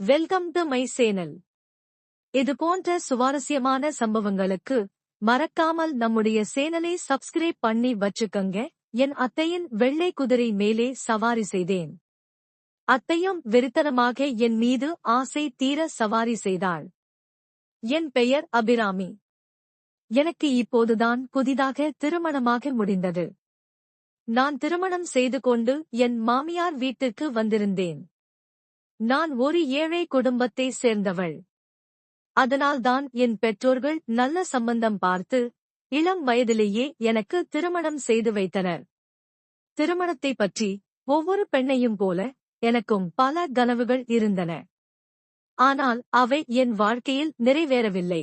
Welcome to my channel இது போன்ற சுவாரஸ்யமான சம்பவங்களுக்கு மறக்காமல் நம்முடைய சேனலை சப்ஸ்கிரைப் பண்ணி வச்சுக்கங்க. என் அத்தையின் வெள்ளை குதிரை மேலே சவாரி செய்தேன். அத்தையும் வெறித்தனமாக என் மீது ஆசை தீர சவாரி செய்தாள். என் பெயர் அபிராமி. எனக்கு இப்போதுதான் புதிதாக திருமணமாக முடிந்தது. நான் திருமணம் செய்து கொண்டு என் மாமியார் வீட்டுக்கு வந்திருந்தேன். நான் ஒரு ஏழை குடும்பத்தை சேர்ந்தவள். அதனால்தான் என் பெற்றோர்கள் நல்ல சம்பந்தம் பார்த்து இளம் வயதிலேயே எனக்கு திருமணம் செய்து வைத்தனர். திருமணத்தை பற்றி ஒவ்வொரு பெண்ணையும் போல எனக்கும் பல கனவுகள் இருந்தன. ஆனால் அவை என் வாழ்க்கையில் நிறைவேறவில்லை.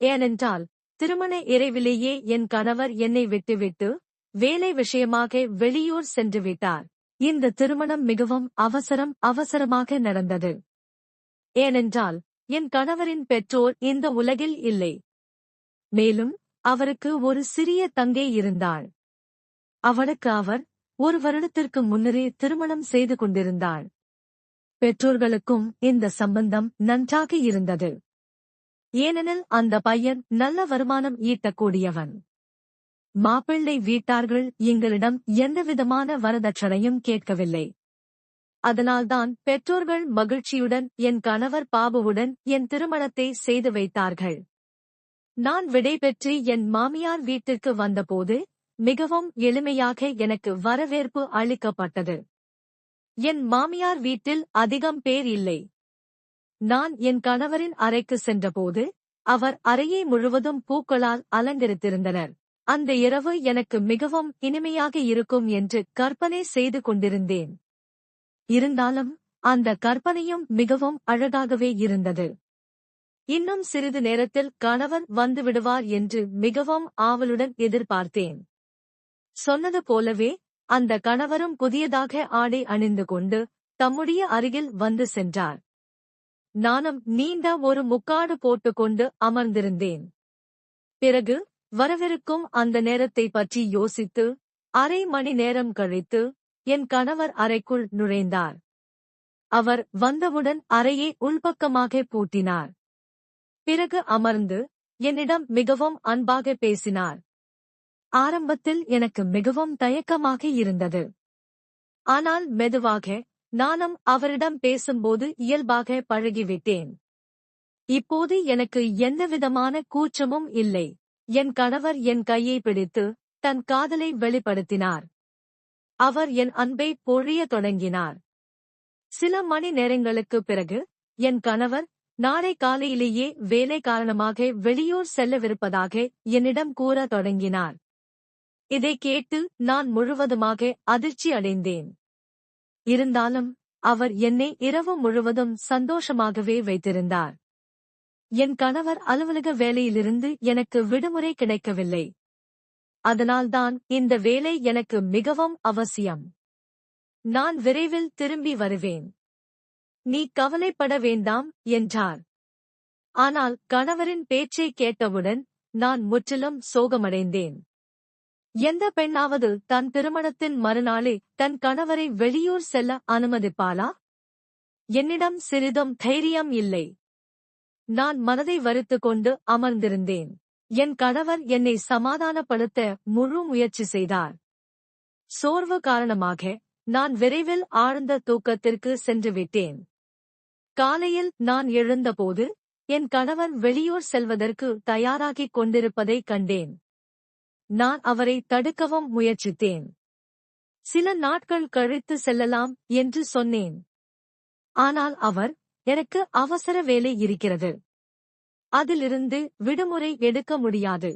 ஏனென்றால் திருமண இறைவிலேயே என் கணவர் என்னை விட்டுவிட்டு வேலை விஷயமாக வெளியூர் சென்று விட்டார். இந்த திருமணம் மிகவும் அவசரம் அவசரமாக நடந்தது. ஏனென்றால் என் கணவரின் பெற்றோர் இந்த உலகில் இல்லை. மேலும் அவருக்கு ஒரு சிறிய தங்கை இருந்தாள். அவளுக்கு அவர் ஒரு வருடத்திற்கு முன்னரே திருமணம் செய்து கொண்டிருந்தாள் பெற்றோர்களுக்கும் இந்த சம்பந்தம் நன்றாக இருந்தது. ஏனெனில் அந்த பையன் நல்ல வருமானம் ஈட்டக்கூடியவன். மாப்பிள்ளை வீட்டார்கள் எங்களிடம் எந்தவிதமான வரதட்சணையும் கேட்கவில்லை. அதனால்தான் பெற்றோர்கள் மகிழ்ச்சியுடன் என் கணவர் பாபுவுடன் என் திருமணத்தை செய்து வைத்தார்கள். நான் விடைபெற்று என் மாமியார் வீட்டிற்கு வந்தபோது மிகவும் எளிமையாக எனக்கு வரவேற்பு அளிக்கப்பட்டது. என் மாமியார் வீட்டில் அதிகம் பேர் இல்லை. நான் என் கணவரின் அறைக்கு சென்றபோது அவர் அறையை முழுவதும் பூக்களால் அலங்கரித்திருந்தனர். அந்த இரவு எனக்கு மிகவும் இனிமையாக இருக்கும் என்று கற்பனை செய்து கொண்டிருந்தேன். இருந்தாலும் அந்த கற்பனையும் மிகவும் அழகாகவே இருந்தது. இன்னும் சிறிது நேரத்தில் கணவர் வந்துவிடுவார் என்று மிகவும் ஆவலுடன் எதிர்பார்த்தேன். சொன்னது போலவே அந்த கணவரும் புதியதாக ஆடை அணிந்து கொண்டு தம்முடைய அருகில் வந்து சென்றார். நானும் நீண்ட ஒரு முக்காடு போட்டுக்கொண்டு அமர்ந்திருந்தேன். பிறகு வரவிருக்கும் அந்த நேரத்தை பற்றி யோசித்து அரை மணி நேரம் கழித்து என் கணவர் அறைக்குள் நுழைந்தார். அவர் வந்தவுடன் அறையை உள்பக்கமாக பூட்டினார். பிறகு அமர்ந்து என்னிடம் மிகவும் அன்பாக பேசினார். ஆரம்பத்தில் எனக்கு மிகவும் தயக்கமாக இருந்தது. ஆனால் மெதுவாக நானும் அவரிடம் பேசும்போது இயல்பாக பழகிவிட்டேன். இப்போது எனக்கு எந்தவிதமான கூச்சமும் இல்லை. என் கணவர் என் கையை பிடித்து தன் காதலை வெளிப்படுத்தினார். அவர் என் அன்பை பொழிய தொடங்கினார். சில மணி நேரங்களுக்குப் பிறகு என் கணவர் நாளை காலையிலேயே வேலை காரணமாக வெளியூர் செல்லவிருப்பதாக என்னிடம் கூற தொடங்கினார். இதை கேட்டு நான் முழுவதுமாக அதிர்ச்சி அடைந்தேன். இருந்தாலும் அவர் என்னை இரவு முழுவதும் சந்தோஷமாகவே வைத்திருந்தார். என் கணவர் அலுவலக வேலையிலிருந்து எனக்கு விடுமுறை கிடைக்கவில்லை. அதனால்தான் இந்த வேலை எனக்கு மிகவும் அவசியம். நான் விரைவில் திரும்பி வருவேன். நீ கவலைப்பட வேண்டாம் என்றார். ஆனால் கணவரின் பேச்சை கேட்டவுடன் நான் முற்றிலும் சோகமடைந்தேன். எந்த பெண்ணாவது தன் திருமணத்தின் மறுநாளே தன் கணவரை வெளியூர் செல்ல அனுமதிப்பாளா? என்னிடம் சிறிதும் தைரியம் இல்லை. நான் மனதை வருத்து கொண்டு அமர்ந்திருந்தேன். என் கணவர் என்னை சமாதானப்படுத்த முழு முயற்சி செய்தார். சோர்வு காரணமாக நான் விரைவில் ஆழ்ந்த தூக்கத்திற்கு சென்று விட்டேன். காலையில் நான் எழுந்தபோது என் கணவன் வெளியூர் செல்வதற்கு தயாராகிக் கொண்டிருப்பதைக் கண்டேன். நான் அவரை தடுக்கவும் முயற்சித்தேன். சில நாட்கள் கழித்து செல்லலாம் என்று சொன்னேன். ஆனால் அவர் எனக்கு அவசர வேலை இருக்கிறது. அதிலிருந்து விடுமுறை எடுக்க முடியாது.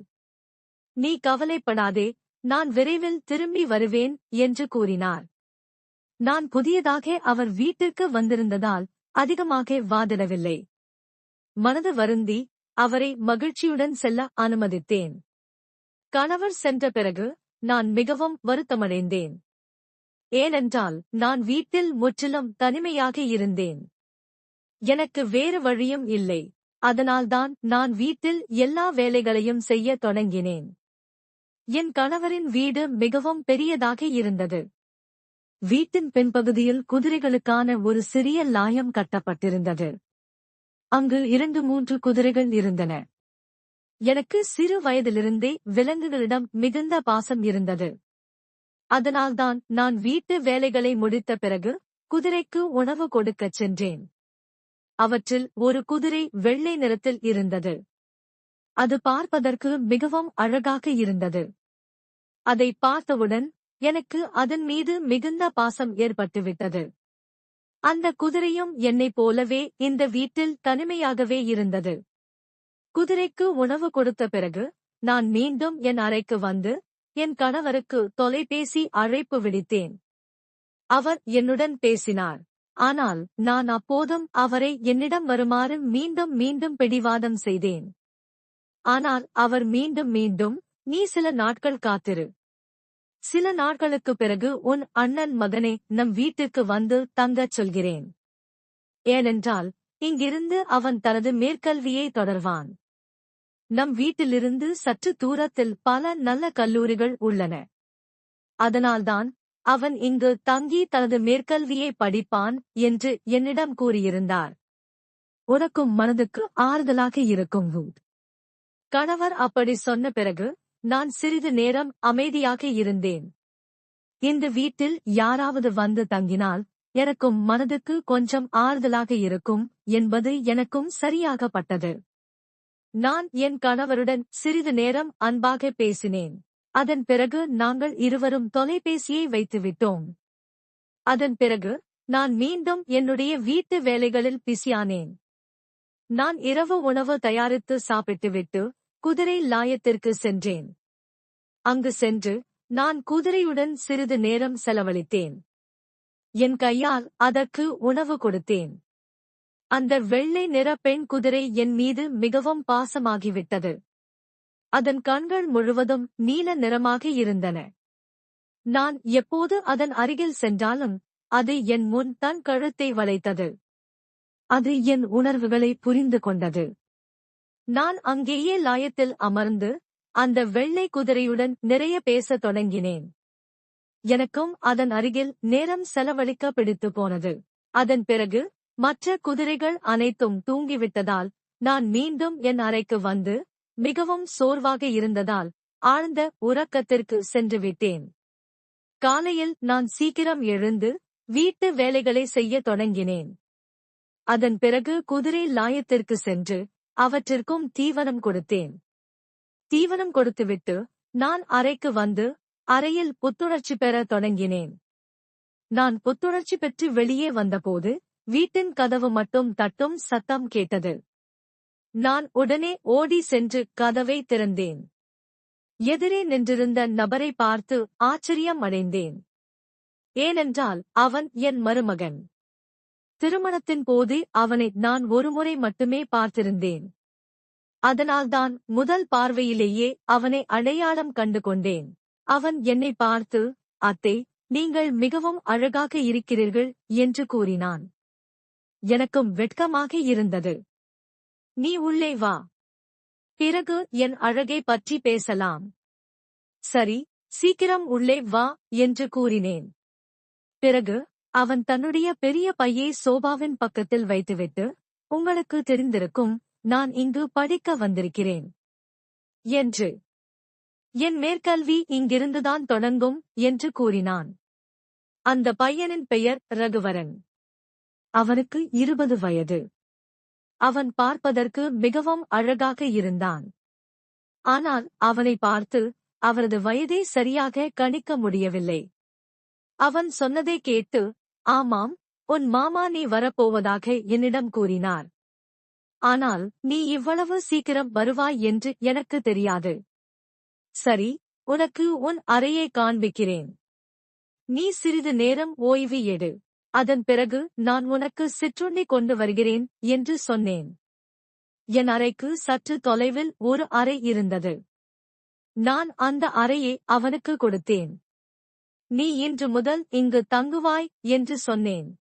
நீ கவலைப்படாதே நான் விரைவில் திரும்பி வருவேன் என்று கூறினார். நான் புதியதாக அவர் வீட்டிற்கு வந்திருந்ததால் அதிகமாக வாதிடவில்லை. மனது வருந்தி அவரை மகிழ்ச்சியுடன் செல்ல அனுமதித்தேன். கணவர் சென்ற பிறகு நான் மிகவும் வருத்தமடைந்தேன். ஏனென்றால் நான் வீட்டில் முற்றிலும் தனிமையாக இருந்தேன். எனக்கு வேறு வழியும் இல்லை. அதனால்தான் நான் வீட்டில் எல்லா வேலைகளையும் செய்ய தொடங்கினேன். என் கணவரின் வீடு மிகவும் பெரியதாக இருந்தது. வீட்டின் பின்பகுதியில் குதிரைகளுக்கான ஒரு சிறிய லாயம் கட்டப்பட்டிருந்தது. அங்கு இரண்டு மூன்று குதிரைகள் இருந்தன. எனக்கு சிறு வயதிலிருந்தே விலங்குகளிடம் மிகுந்த பாசம் இருந்தது. அதனால்தான் நான் வீட்டு வேலைகளை முடித்த பிறகு குதிரைக்கு உணவு கொடுக்கச் சென்றேன். அவற்றில் ஒரு குதிரை வெள்ளை நிறத்தில் இருந்தது. அது பார்ப்பதற்கு மிகவும் அழகாக இருந்தது. அதை பார்த்தவுடன் எனக்கு அதன் மீது மிகுந்த பாசம் ஏற்பட்டுவிட்டது. அந்த குதிரையும் என்னைப் போலவே இந்த வீட்டில் தனிமையாகவே இருந்தது. குதிரைக்கு உணவு கொடுத்த பிறகு நான் மீண்டும் என் அறைக்கு வந்து என் கணவருக்கு தொலைபேசி அழைப்பு விடுத்தேன். அவர் என்னுடன் பேசினார். ஆனால் நான் அப்போதும் அவரை என்னிடம் வருமாறு மீண்டும் மீண்டும் பிடிவாதம் செய்தேன். ஆனால் அவர் மீண்டும் மீண்டும் நீ சில நாட்கள் காத்திரு. சில நாட்களுக்குப் பிறகு உன் அண்ணன் மகனை நம் வீட்டிற்கு வந்து தங்கச் சொல்கிறேன். ஏனென்றால் இங்கிருந்து அவன் தனது மேற்கல்வியை தொடர்வான். நம் வீட்டிலிருந்து சற்று தூரத்தில் பல நல்ல கல்லூரிகள் உள்ளன. அதனால்தான் அவன் இங்கு தங்கி தனது மேற்கல்வியை படிப்பான் என்று என்னிடம் கூறியிருந்தார். உனக்கும் மனதுக்கு ஆறுதலாக இருக்கும் கணவர் அப்படி சொன்ன பிறகு நான் சிறிது நேரம் அமைதியாக இருந்தேன். இந்த வீட்டில் யாராவது வந்து தங்கினால் எனக்கும் மனதுக்கு கொஞ்சம் ஆறுதலாக இருக்கும் என்பது எனக்கும் சரியாகப்பட்டது. நான் என் கணவருடன் சிறிது நேரம் அன்பாக பேசினேன். அதன் பிறகு நாங்கள் இருவரும் தொலைபேசியை வைத்துவிட்டோம். அதன் பிறகு நான் மீண்டும் என்னுடைய வீட்டு வேலைகளில் பிஸியானேன். நான் இரவு உணவு தயாரித்து சாப்பிட்டுவிட்டு குதிரை லாயத்திற்கு சென்றேன். அங்கு சென்று நான் குதிரையுடன் சிறிது நேரம் செலவழித்தேன். என் கையால் அதற்கு உணவு கொடுத்தேன். அந்த வெள்ளை நிற பெண் குதிரை என் மீது மிகவும் பாசமாகிவிட்டது. அதன் கண்கள் முழுவதும் நீல நிறமாக இருந்தன. நான் எப்போது அதன் அருகில் சென்றாலும் அது என் முன் தன் கழுத்தை வளைத்தது. அது என் உணர்வுகளை புரிந்து கொண்டது. நான் அங்கேயே லாயத்தில் அமர்ந்து அந்த வெள்ளை குதிரையுடன் நிறைய பேசத் தொடங்கினேன். எனக்கும் அதன் அருகில் நேரம் செலவழிக்க பிடித்து போனது. அதன் பிறகு மற்ற குதிரைகள் அனைத்தும் தூங்கிவிட்டதால் நான் மீண்டும் என் அறைக்கு வந்து மிகவும் சோர்வாக இருந்ததால் ஆழ்ந்த உறக்கத்திற்கு சென்று விட்டேன் காலையில் நான் சீக்கிரம் எழுந்து வீட்டு வேலைகளை செய்யத் தொடங்கினேன். அதன் பிறகு குதிரை லாயத்திற்கு சென்று அவற்றிற்கும் தீவனம் கொடுத்தேன். தீவனம் கொடுத்துவிட்டு நான் அறைக்கு வந்து அறையில் புத்துணர்ச்சி பெற தொடங்கினேன். நான் புத்துணர்ச்சி பெற்று வெளியே வந்தபோது வீட்டின் கதவு மட்டும் தட்டும் சத்தம் கேட்டது. நான் உடனே ஓடி சென்று கதவை திறந்தேன். எதிரே நின்றிருந்த நபரை பார்த்து ஆச்சரியம் அடைந்தேன் ஏனென்றால் அவன் என் மருமகன். திருமணத்தின் போது அவனை நான் ஒருமுறை மட்டுமே பார்த்திருந்தேன். அதனால்தான் முதல் பார்வையிலேயே அவனை அடையாளம் கண்டு கொண்டேன். அவன் என்னை பார்த்து அத்தை நீங்கள் மிகவும் அழகாக இருக்கிறீர்கள் என்று கூறினான். எனக்கும் வெட்கமாக இருந்தது. நீ உள்ளே வா. பிறகு என் அழகை பற்றி பேசலாம். சரி சீக்கிரம் உள்ளே வா என்று கூறினேன். பிறகு அவன் தன்னுடைய பெரிய பையை சோபாவின் பக்கத்தில் வைத்துவிட்டு உங்களுக்கு தெரிந்திருக்கும் நான் இங்கு படிக்க வந்திருக்கிறேன் என்று. என் மேற்கல்வி இங்கிருந்துதான் தொடங்கும் என்று கூறினான். அந்த பையனின் பெயர் ரகுவரன். அவனுக்கு இருபது வயது. அவன் பார்ப்பதற்கு மிகவும் அழகாக இருந்தான். ஆனால் அவனை பார்த்து அவரது வயதை சரியாக கணிக்க முடியவில்லை. அவன் சொன்னதை கேட்டு ஆமாம் உன் மாமா நீ வரப்போவதாக என்னிடம் கூறினார். ஆனால் நீ இவ்வளவு சீக்கிரம் வருவாய் என்று எனக்கு தெரியாது. சரி உனக்கு உன் அறையை காண்பிக்கிறேன். நீ சிறிது நேரம் ஓய்வு எடு. அதன் பிறகு நான் உனக்கு சிற்றுண்டி கொண்டு வருகிறேன் என்று சொன்னேன். என் அறைக்கு சற்று தொலைவில் ஒரு அறை இருந்தது. நான் அந்த அறையை அவனுக்கு கொடுத்தேன். நீ இன்று முதல் இங்கு தங்குவாய் என்று சொன்னேன்.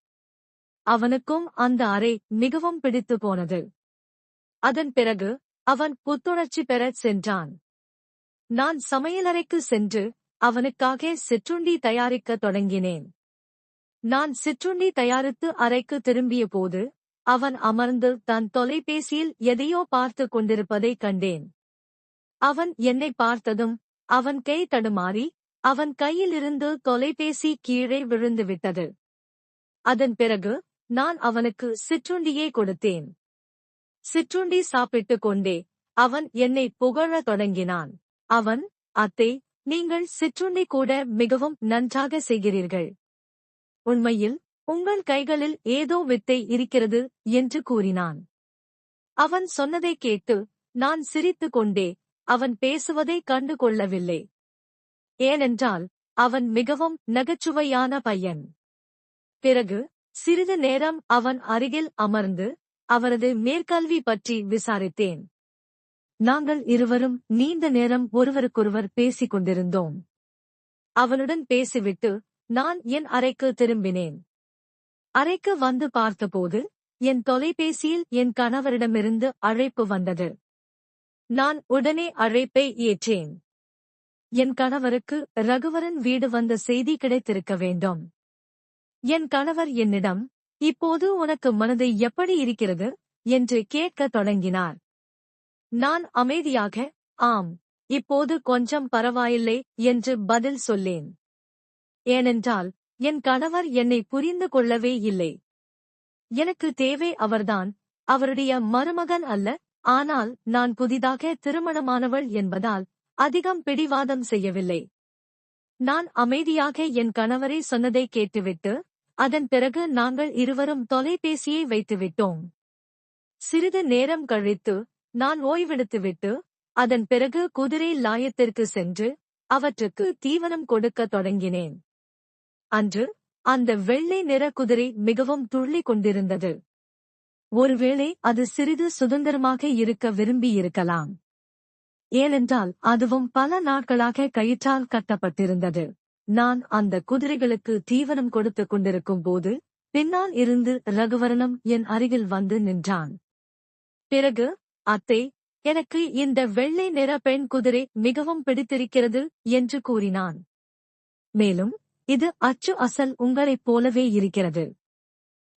அவனுக்கும் அந்த அறை மிகவும் பிடித்து போனது. அதன் பிறகு அவன் புத்துணர்ச்சி பெறச் சென்றான். நான் சமையலறைக்கு சென்று அவனுக்காக சிற்றுண்டி தயாரிக்கத் தொடங்கினேன். நான் சிற்றுண்டி தயாரித்து அறைக்கு திரும்பிய போது அவன் அமர்ந்து தன் தொலைபேசியில் எதையோ பார்த்து கொண்டிருப்பதைக் கண்டேன். அவன் என்னை பார்த்ததும் அவன் கை தடுமாறி அவன் கையிலிருந்து தொலைபேசி கீழே விழுந்து விட்டது. அதன் பிறகு நான் அவனுக்கு சிற்றுண்டியே கொடுத்தேன். சிற்றுண்டி சாப்பிட்டுக் கொண்டே அவன் என்னை புகழத் தொடங்கினான். அவன் அத்தை நீங்கள் சிற்றுண்டி கூட மிகவும் நன்றாக செய்கிறீர்கள். உண்மையில் உங்கள் கைகளில் ஏதோ வித்தை இருக்கிறது என்று கூறினான். அவன் சொன்னதைக் கேட்டு நான் சிரித்துக் கொண்டே அவன் பேசுவதை கண்டு கொள்ளவில்லை ஏனென்றால் அவன் மிகவும் நகைச்சுவையான பையன். பிறகு சிறிது நேரம் அவன் அருகில் அமர்ந்து அவரது மேற்கல்வி பற்றி விசாரித்தேன். நாங்கள் இருவரும் நீண்ட நேரம் ஒருவருக்கொருவர் பேசிக் கொண்டிருந்தோம். அவனுடன் பேசிவிட்டு நான் என் அறைக்கு திரும்பினேன். அறைக்கு வந்து பார்த்தபோது என் தொலைபேசியில் என் கணவரிடமிருந்து அழைப்பு வந்தது. நான் உடனே அழைப்பை ஏற்றேன். என் கணவருக்கு ரகுவரன் வீடு வந்த செய்தி கிடைத்திருக்க வேண்டும். என் கணவர் என்னிடம் இப்போது உனக்கு மனது எப்படி இருக்கிறது? என்று கேட்கத் தொடங்கினார். நான் அமைதியாக ஆம் இப்போது கொஞ்சம் பரவாயில்லை என்று பதில் சொல்லேன். ஏனென்றால் என் கணவர் என்னை புரிந்து கொள்ளவே இல்லை. எனக்கு தேவை அவர்தான். அவருடைய மருமகன் அல்ல. ஆனால் நான் புதிதாக திருமணமானவள் என்பதால் அதிகம் பிடிவாதம் செய்யவில்லை. நான் அமைதியாக என் கணவரை சொன்னதை கேட்டுவிட்டு அதன் பிறகு நாங்கள் இருவரும் தொலைபேசியை வைத்துவிட்டோம். சிறிது நேரம் கழித்து நான் ஓய்வெடுத்துவிட்டு அதன் பிறகு குதிரை லாயத்திற்கு சென்று அவற்றுக்கு தீவனம் கொடுக்கத் தொடங்கினேன். அன்று அந்த வெள்ளை நிற குதிரை மிகவும் துள்ளி கொண்டிருந்தது. ஒருவேளை அது சிறிது சுதந்திரமாக இருக்க விரும்பியிருக்கலாம் ஏனென்றால் அதுவும் பல நாட்களாக கயிற்றால் கட்டப்பட்டிருந்தது. நான் அந்த குதிரைகளுக்கு தீவனம் கொடுத்துக் கொண்டிருக்கும் போது பின்னால் இருந்து ரகுவரனும் என் அருகில் வந்து நின்றான். பிறகு அத்தை எனக்கு இந்த வெள்ளை நிற பெண் குதிரை மிகவும் பிடித்திருக்கிறது என்று கூறினான். மேலும் இது அச்சு அசல் உங்களைப் போலவே இருக்கிறது.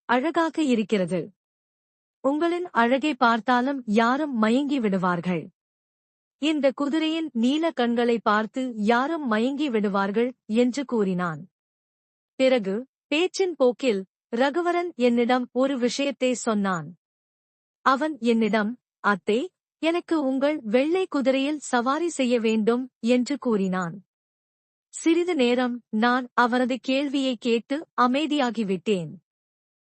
அழகாக இருக்கிறது. உங்களின் அழகை பார்த்தாலும் யாரும் மயங்கி விடுவார்கள். இந்த குதிரையின் நீல கண்களை பார்த்து யாரும் மயங்கி விடுவார்கள் என்று கூறினான். பிறகு பேச்சின் போக்கில் ரகுவரன் என்னிடம் ஒரு விஷயத்தை சொன்னான். அவன் என்னிடம் அத்தே எனக்கு உங்கள் வெள்ளை குதிரையில் சவாரி செய்ய வேண்டும் என்று கூறினான். சிறிது நேரம் நான் அவனது கேள்வியை கேட்டு அமைதியாகிவிட்டேன்.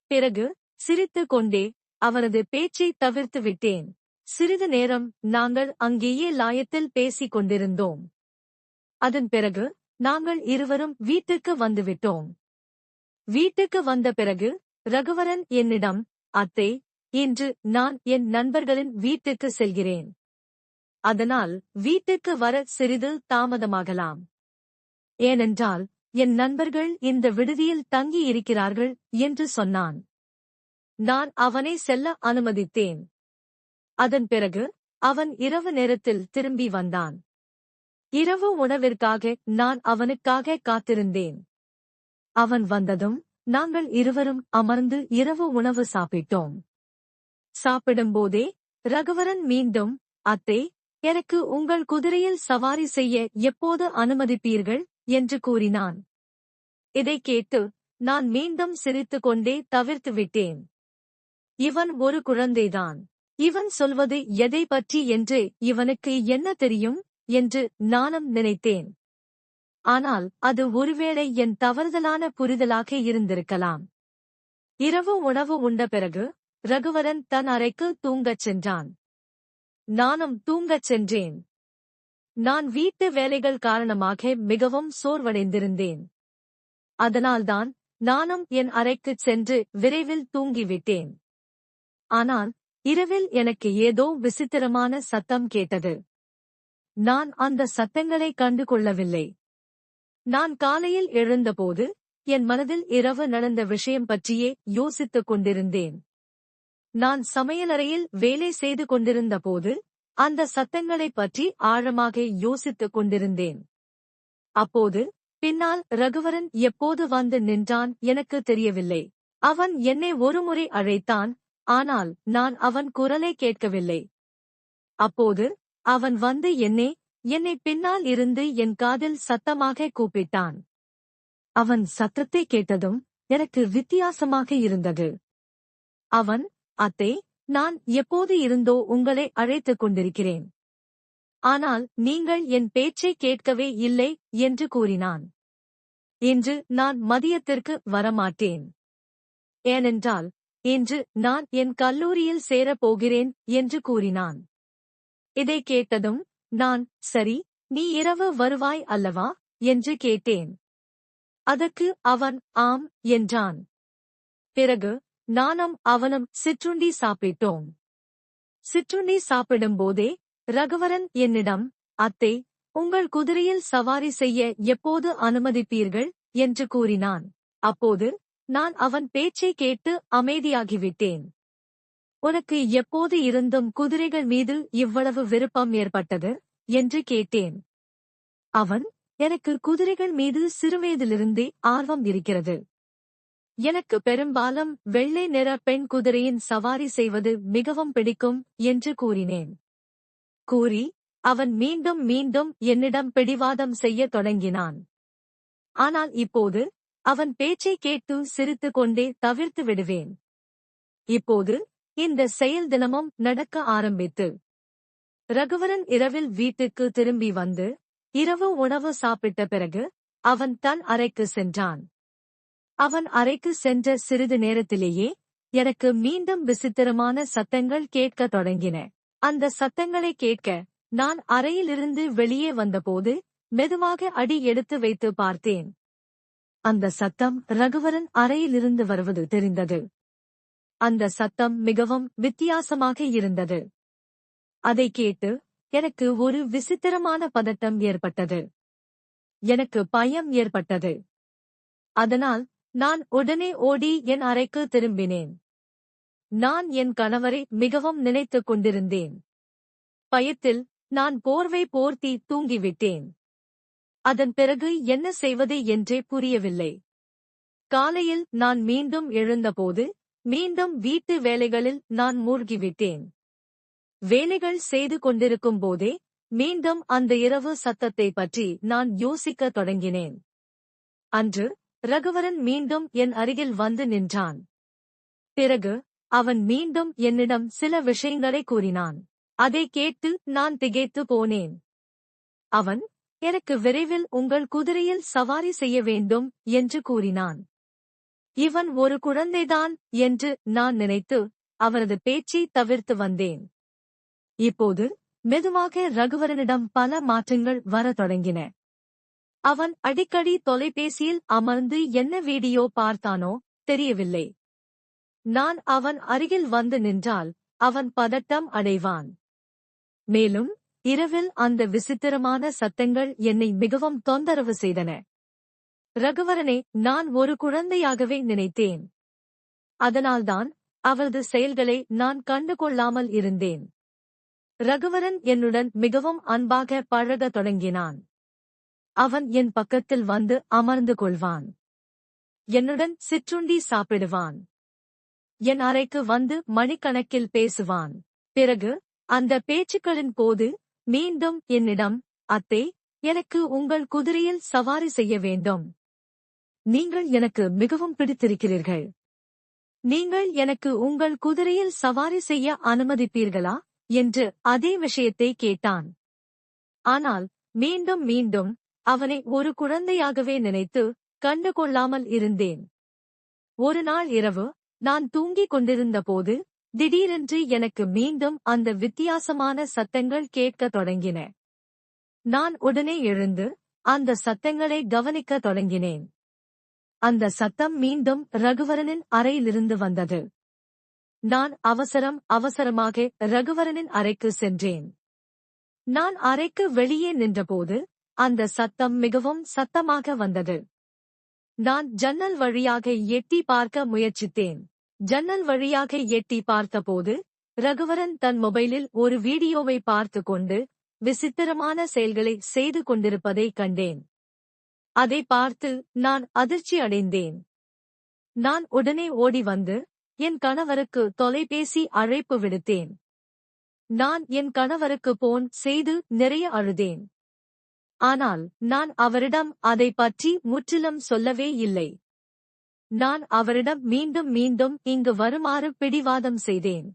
பிறகு சிரித்துக் கொண்டே அவனது பேச்சை தவிர்த்து விட்டேன். சிறிது நேரம் நாங்கள் அங்கேயே லாயத்தில் பேசிக் கொண்டிருந்தோம். அதன் பிறகு நாங்கள் இருவரும் வீட்டுக்கு வந்துவிட்டோம் வீட்டுக்கு வந்த பிறகு ரகுவரன் என்னிடம் அத்தை இன்று நான் என் நண்பர்களின் வீட்டுக்கு செல்கிறேன். அதனால் வீட்டுக்கு வர சிறிது தாமதமாகலாம். ஏனென்றால் என் நண்பர்கள் இந்த விடுதியில் தங்கி இருக்கிறார்கள் என்று சொன்னான். நான் அவனை செல்ல அனுமதித்தேன். அதன் பிறகு அவன் இரவு நேரத்தில் திரும்பி வந்தான். இரவு உணவிற்காக நான் அவனுக்காக காத்திருந்தேன். அவன் வந்ததும் நாங்கள் இருவரும் அமர்ந்து இரவு உணவு சாப்பிட்டோம். சாப்பிடும்போதே ரகுவரன் மீண்டும் அத்தே எனக்கு உங்கள் குதிரையில் சவாரி செய்ய எப்போது அனுமதிப்பீர்கள்? என்று கூறினான். இதைக் கேட்டு நான் மீண்டும் சிரித்துக் கொண்டே தவிர்த்து விட்டேன் இவன் ஒரு குழந்தைதான். இவன் சொல்வது எதை பற்றி என்று இவனுக்கு என்ன தெரியும் என்று நானும் நினைத்தேன். ஆனால் அது ஒருவேளை என் தவறுதலான புரிதலாக இருந்திருக்கலாம். இரவு உணவு உண்ட பிறகு ரகுவரன் தன் அறைக்கு தூங்கச் சென்றான். நானும் தூங்கச் சென்றேன். நான் வீட்டு வேலைகள் காரணமாக மிகவும் சோர்வடைந்திருந்தேன். அதனால்தான் நானும் என் அறைக்குச் சென்று விரைவில் தூங்கிவிட்டேன். ஆனால் இரவில் எனக்கு ஏதோ விசித்திரமான சத்தம் கேட்டது. நான் அந்த சத்தங்களை கண்டு கொள்ளவில்லை நான் காலையில் எழுந்தபோது என் மனதில் இரவு நடந்த விஷயம் பற்றியே யோசித்துக் கொண்டிருந்தேன். நான் சமையலறையில் வேலை செய்து கொண்டிருந்தபோது அந்த சத்தங்களைப் பற்றி ஆழமாக யோசித்துக் கொண்டிருந்தேன். அப்போது பின்னால் ரகுவரன் எப்போது வந்து நின்றான் எனக்கு தெரியவில்லை. அவன் என்னை ஒருமுறை அழைத்தான் ஆனால் நான் அவன் குரலை கேட்கவில்லை. அப்போது அவன் வந்து என்னை என்னை பின்னால் இருந்து என் காதில் சத்தமாக கூப்பிட்டான். அவன் சத்தத்தை கேட்டதும் எனக்கு வித்தியாசமாக இருந்தது. அவன் அத்தை நான் எப்போது இருந்தோ உங்களை அழைத்துக் கொண்டிருக்கிறேன். ஆனால் நீங்கள் என் பேச்சை கேட்கவே இல்லை என்று கூறினான். இன்று நான் மதியத்திற்கு வரமாட்டேன். ஏனென்றால் இன்று நான் என் கல்லூரியில் சேரப் போகிறேன் என்று கூறினான். இதை கேட்டதும் நான் சரி நீ இரவு வருவாய் அல்லவா? என்று கேட்டேன். அதற்கு அவன் ஆம் என்றான். பிறகு நானும் அவனும் சிற்றுண்டி சாப்பிட்டோம். சிற்றுண்டி சாப்பிடும்போதே ரகுவரன் என்னிடம் அத்தை உங்கள் குதிரையில் சவாரி செய்ய எப்போது அனுமதிப்பீர்கள்? என்று கூறினான். அப்போது நான் அவன் பேச்சை கேட்டு அமைதியாகிவிட்டேன். உனக்கு எப்போது இருந்தும் குதிரைகள் மீது இவ்வளவு விருப்பம் ஏற்பட்டது? என்று கேட்டேன். அவன் எனக்கு குதிரைகள் மீது சிறுவயதிலிருந்தே ஆர்வம் இருக்கிறது. எனக்கு பெரும்பாலும் வெள்ளை நிற பெண் குதிரையின் சவாரி செய்வது மிகவும் பிடிக்கும் என்று கூறினேன். கூறி அவன் மீண்டும் மீண்டும் என்னிடம் பிடிவாதம் செய்யத் தொடங்கினான். ஆனால் இப்போது அவன் பேச்சை கேட்டு சிரித்துக் கொண்டே தவிர்த்து விடுவேன். இப்போது இந்த செயல் தினமும் நடக்க ஆரம்பித்து. ரகுவரன் இரவில் வீட்டுக்கு திரும்பி வந்து இரவு உணவு சாப்பிட்ட பிறகு அவன் தன் அறைக்கு சென்றான். அவன் அறைக்கு சென்ற சிறிது நேரத்திலேயே எனக்கு மீண்டும் விசித்திரமான சத்தங்கள் கேட்கத் தொடங்கின. அந்த சத்தங்களை கேட்க நான் அறையிலிருந்து வெளியே வந்தபோது மெதுவாக அடி எடுத்து வைத்து பார்த்தேன். அந்த சத்தம் ரகுவரன் அறையிலிருந்து வருவது தெரிந்தது. அந்த சத்தம் மிகவும் வித்தியாசமாக இருந்தது. அதை கேட்டு எனக்கு ஒரு விசித்திரமான பதட்டம் ஏற்பட்டது. எனக்கு பயம் ஏற்பட்டது. அதனால் நான் உடனே ஓடி என் அறைக்கு திரும்பினேன். நான் என் கணவரை மிகவும் நினைத்துக் கொண்டிருந்தேன். பயத்தில் நான் போர்வை போர்த்தி தூங்கிவிட்டேன். அதன் பிறகு என்ன செய்வது என்றே புரியவில்லை. காலையில் நான் மீண்டும் எழுந்தபோது மீண்டும் வீட்டு வேலைகளில் நான் மூழ்கிவிட்டேன். வேலைகள் செய்து கொண்டிருக்கும் போதே மீண்டும் அந்த இரவு சத்தத்தை பற்றி நான் யோசிக்கத் தொடங்கினேன். அன்று ரகுவரன் மீண்டும் என் அருகில் வந்து நின்றான். பிறகு அவன் மீண்டும் என்னிடம் சில விஷயங்களை கூறினான். அதை கேட்டு நான் திகைத்து போனேன். அவன் எனக்கு விரைவில் உங்கள் குதிரையில் சவாரி செய்ய வேண்டும் என்று கூறினான். இவன் ஒரு குழந்தைதான் என்று நான் நினைத்து அவரது பேச்சை தவிர்த்து வந்தேன். இப்போது மெதுவாக ரகுவரனிடம் பல மாற்றங்கள் வரத் தொடங்கின. அவன் அடிக்கடி தொலைபேசியில் அமர்ந்து என்ன வீடியோ பார்த்தானோ தெரியவில்லை. நான் அவன் அருகில் வந்து நின்றால் அவன் பதட்டம் அடைவான். மேலும் இரவில் அந்த விசித்திரமான சத்தங்கள் என்னை மிகவும் தொந்தரவு செய்தன. ரகுவரனை நான் ஒரு குழந்தையாகவே நினைத்தேன். அதனால்தான் அவரது செயல்களை நான் கண்டுகொள்ளாமல் இருந்தேன். ரகுவரன் என்னுடன் மிகவும் அன்பாக பழகத் தொடங்கினான். அவன் என் பக்கத்தில் வந்து அமர்ந்து கொள்வான். என்னுடன் சிற்றுண்டி சாப்பிடுவான். என் அறைக்கு வந்து மணிக்கணக்கில் பேசுவான். பிறகு அந்த பேச்சுக்களின் போது மீண்டும் என்னிடம் அத்தே எனக்கு உங்கள் குதிரையில் சவாரி செய்ய வேண்டும். நீங்கள் எனக்கு மிகவும் பிடித்திருக்கிறீர்கள். நீங்கள் எனக்கு உங்கள் குதிரையில் சவாரி செய்ய அனுமதிப்பீர்களா? என்று அதே விஷயத்தை கேட்டான். ஆனால் மீண்டும் மீண்டும் அவனை ஒரு குழந்தையாகவே நினைத்து கண்டுகொள்ளாமல் இருந்தேன். ஒரு நாள் இரவு நான் தூங்கிக் கொண்டிருந்த போது திடீரென்று எனக்கு மீண்டும் அந்த வித்தியாசமான சத்தங்கள் கேட்கத் தொடங்கின. நான் உடனே எழுந்து அந்த சத்தங்களை கவனிக்கத் தொடங்கினேன். அந்த சத்தம் மீண்டும் ரகுவரனின் அறையிலிருந்து வந்தது. நான் அவசரம் அவசரமாக ரகுவரனின் அறைக்கு சென்றேன். நான் அறைக்கு வெளியே நின்றபோது அந்த சத்தம் மிகவும் சத்தமாக வந்தது. நான் ஜன்னல் வழியாக எட்டி பார்க்க முயற்சித்தேன். ஜன்னல் வழியாக எட்டி பார்த்தபோது ரகுவரன் தன் மொபைலில் ஒரு வீடியோவை பார்த்து கொண்டு விசித்திரமான செயல்களை செய்து கொண்டிருப்பதை கண்டேன். அதை பார்த்து நான் அதிர்ச்சி அடைந்தேன். நான் உடனே ஓடி வந்து என் கணவருக்கு தொலைபேசி அழைப்பு விடுத்தேன். நான் என் கணவருக்கு போன் செய்து நிறைய அழுதேன். ஆனால் நான் அவரிடம் அதை பற்றி முற்றிலும் சொல்லவே இல்லை. நான் அவரிடம் மீண்டும் மீண்டும் இங்கு வருமாறு பிடிவாதம் செய்தேன்.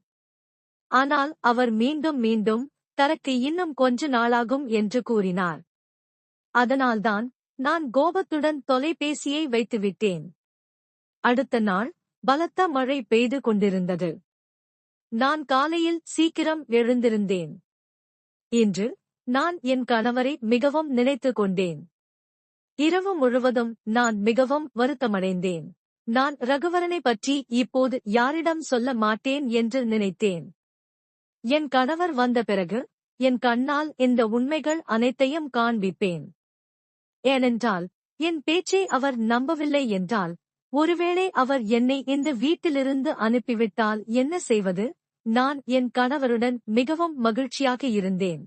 ஆனால் அவர் மீண்டும் மீண்டும் தனக்கு இன்னும் கொஞ்ச நாளாகும் என்று கூறினார். அதனால்தான் நான் கோபத்துடன் தொலைபேசியை வைத்துவிட்டேன். அடுத்த நாள் பலத்த மழை பெய்து கொண்டிருந்தது. நான் காலையில் சீக்கிரம் எழுந்திருந்தேன். இன்று நான் என் கணவரை மிகவும் நினைத்து கொண்டேன். இரவு முழுவதும் நான் மிகவும் வருத்தமடைந்தேன். நான் ரகுவரனை பற்றி இப்போது யாரிடம் சொல்ல மாட்டேன் என்று நினைத்தேன். என் கணவர் வந்த பிறகு என் கண்ணால் இந்த உண்மைகள் அனைத்தையும் காண்பிப்பேன். ஏனென்றால் என் பேச்சை அவர் நம்பவில்லை என்றால் ஒருவேளை அவர் என்னை இந்த வீட்டிலிருந்து அனுப்பிவிட்டால் என்ன செய்வது? நான் என் கணவருடன் மிகவும் மகிழ்ச்சியாக இருந்தேன்.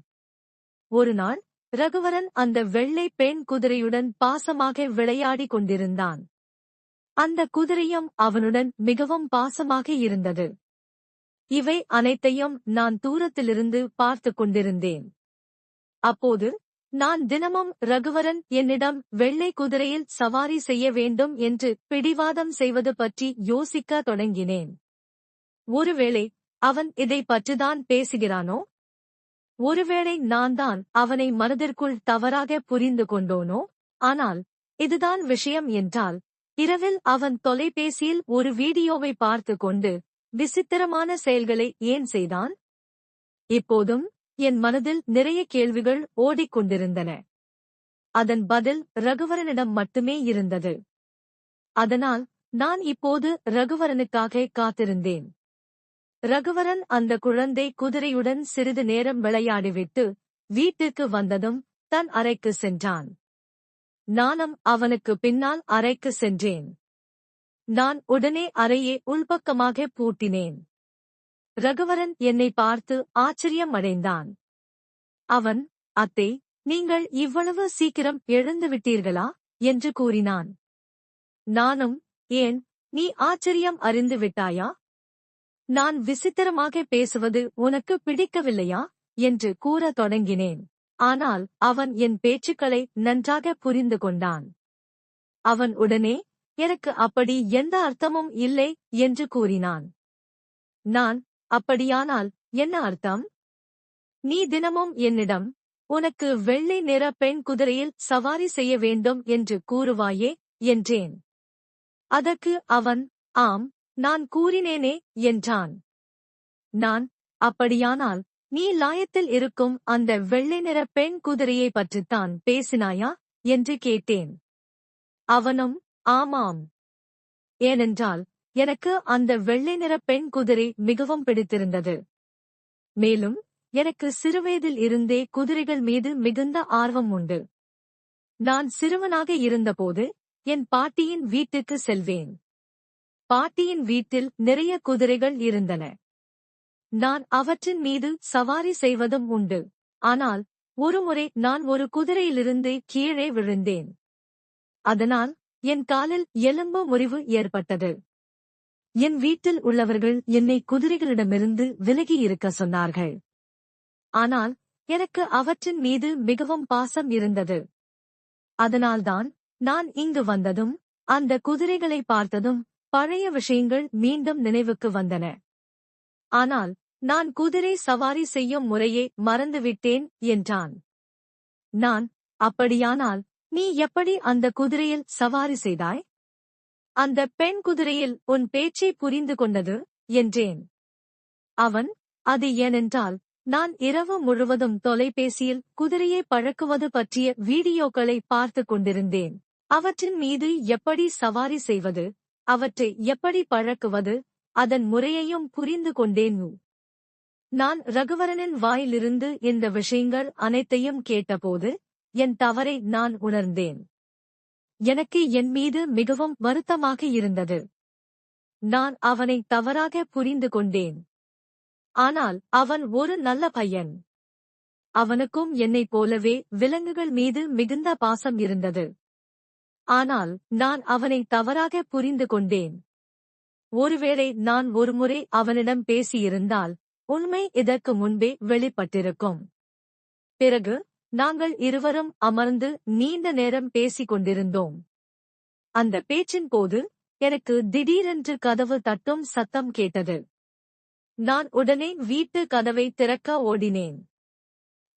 ஒரு நாள் ரகுவரன் அந்த வெள்ளை பெண் குதிரையுடன் பாசமாக விளையாடிக் கொண்டிருந்தான். அந்த குதிரையும் அவனுடன் மிகவும் பாசமாக இருந்தது. இவை அனைத்தையும் நான் தூரத்திலிருந்து பார்த்து கொண்டிருந்தேன். அப்போது நான் தினமும் ரகுவரன் என்னிடம் வெள்ளை குதிரையில் சவாரி செய்ய வேண்டும் என்று பிடிவாதம் செய்வது பற்றி யோசிக்க தொடங்கினேன். ஒருவேளை அவன் இதை பற்றிதான் பேசுகிறானோ? ஒருவேளை நான் தான் அவனை மனதிற்குள் தவறாக புரிந்து கொண்டோனோ? ஆனால் இதுதான் விஷயம் என்றால் இரவில் அவன் தொலைபேசியில் ஒரு வீடியோவை பார்த்து கொண்டு விசித்திரமான செயல்களை ஏன் செய்தான்? இப்போதும் என் மனதில் நிறைய கேள்விகள் ஓடிக்கொண்டிருந்தன அதன் பதில் ரகுவரனிடம் மட்டுமே இருந்தது. அதனால் நான் இப்போது ரகுவரனுக்காக காத்திருந்தேன். ரகுவரன் அந்த குழந்தை குதிரையுடன் சிறிது நேரம் விளையாடிவிட்டு வீட்டிற்கு வந்ததும் தன் அறைக்கு சென்றான். நானும் அவனுக்கு பின்னால் அறைக்கு சென்றேன். நான் உடனே அறையை உள்பக்கமாக பூட்டினேன். ரகுவரன் என்னை பார்த்து ஆச்சரியம் அடைந்தான் அவன் அத்தை நீங்கள் இவ்வளவு சீக்கிரம் எழுந்து விட்டீர்களா? என்று கூறினான். நானும் ஏன் நீ ஆச்சரியம் அறிந்து விட்டாயா? நான் விசித்திரமாக பேசுவது உனக்கு பிடிக்கவில்லையா? என்று கூறத் தொடங்கினேன். ஆனால் அவன் என் பேச்சுக்களை நன்றாக புரிந்து கொண்டான். அவன் உடனே எனக்கு அப்படி எந்த அர்த்தமும் இல்லை என்று கூறினான். நான் அப்படியானால் என்ன அர்த்தம்? நீ தினமும் என்னிடம் உனக்கு வெள்ளை நிற பெண் குதிரையில் சவாரி செய்ய வேண்டும் என்று கூறுவாயே என்றேன். அதற்கு அவன் ஆம் நான் கூறினேனே என்றான். நான் அப்படியானால் நீ லாயத்தில் இருக்கும் அந்த வெள்ளை நிற பெண் குதிரையை பற்றித்தான் பேசினாயா? என்று கேட்டேன். அவனும் ஆமாம். ஏனென்றால் எனக்கு அந்த வெள்ளை நிற பெண் குதிரை மிகவும் பிடித்திருந்தது. மேலும் எனக்கு சிறுவயதில் இருந்தே குதிரைகள் மீது மிகுந்த ஆர்வம் உண்டு. நான் சிறுவனாக இருந்தபோது என் பாட்டியின் வீட்டுக்கு செல்வேன். பாட்டியின் வீட்டில் நிறைய குதிரைகள் இருந்தன. நான் அவற்றின் மீது சவாரி செய்வதும் உண்டு. ஆனால் ஒருமுறை நான் ஒரு குதிரையிலிருந்து கீழே விழுந்தேன். அதனால் என் காலில் எலும்பு முறிவு ஏற்பட்டது. என் வீட்டில் உள்ளவர்கள் என்னை குதிரைகளிடமிருந்து விலகி இருக்க சொன்னார்கள். ஆனால் எனக்கு அவற்றின் மீது மிகவும் பாசம் இருந்தது. அதனால்தான் நான் இங்கு வந்ததும் அந்த குதிரைகளை பார்த்ததும் பழைய விஷயங்கள் மீண்டும் நினைவுக்கு வந்தன. ஆனால் நான் குதிரை சவாரி செய்யும் முறையை மறந்துவிட்டேன் என்றான். நான்? அப்படியானால் நீ எப்படி அந்த குதிரையில் சவாரி செய்தாய்? அந்த பெண் குதிரையில் உன் பேச்சை புரிந்து கொண்டது? என்றேன். அவன் அது ஏனென்றால் நான் இரவு முழுவதும் தொலைபேசியில் குதிரையை பழக்குவது பற்றிய வீடியோக்களை பார்த்துக் கொண்டிருந்தேன். அவற்றின் மீது எப்படி சவாரி செய்வது? அவற்றை எப்படி பழக்குவது? அதன் முறையையும் புரிந்து கொண்டேன். நான் ரகுவரனின் வாயிலிருந்து இந்த விஷயங்கள் அனைத்தையும் கேட்டபோது என் தவறை நான் உணர்ந்தேன். எனக்கு என் மீது மிகவும் வருத்தமாக இருந்தது. நான் அவனை தவறாக புரிந்து கொண்டேன். ஆனால் அவன் ஒரு நல்ல பையன். அவனுக்கும் என்னைப் போலவே விலங்குகள் மீது மிகுந்த பாசம் இருந்தது. ஆனால் நான் அவனை தவறாக புரிந்து கொண்டேன். ஒருவேளை நான் ஒருமுறை அவனிடம் பேசியிருந்தால் உண்மை இதற்கு முன்பே வெளிப்பட்டிருக்கும். பிறகு நாங்கள் இருவரும் அமர்ந்து நீண்ட நேரம் பேசிக் கொண்டிருந்தோம் அந்த பேச்சின் போது எனக்கு திடீரென்று கதவு தட்டும் சத்தம் கேட்டது. நான் உடனே வீட்டு கதவை திறக்க ஓடினேன்.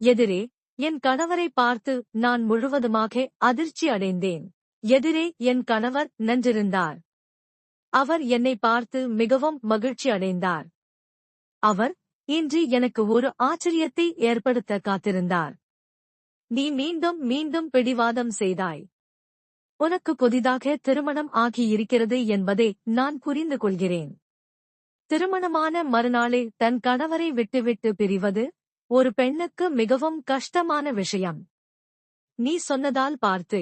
எதிரே என் கணவரை பார்த்து நான் முழுவதுமாக அதிர்ச்சி அடைந்தேன். எதிரே என் கணவர் நின்றிருந்தார். அவர் என்னை பார்த்து மிகவும் மகிழ்ச்சி அடைந்தார். அவர் இன்று எனக்கு ஒரு ஆச்சரியத்தை ஏற்படுத்த காத்திருந்தார். நீ மீண்டும் மீண்டும் பிடிவாதம் செய்தாய். உனக்கு புதிதாக திருமணம் ஆகியிருக்கிறது என்பதை நான் புரிந்து கொள்கிறேன். திருமணமான மறுநாளே தன் கணவரை விட்டுவிட்டு பிரிவது ஒரு பெண்ணுக்கு மிகவும் கஷ்டமான விஷயம். நீ சொன்னதால் பார்த்து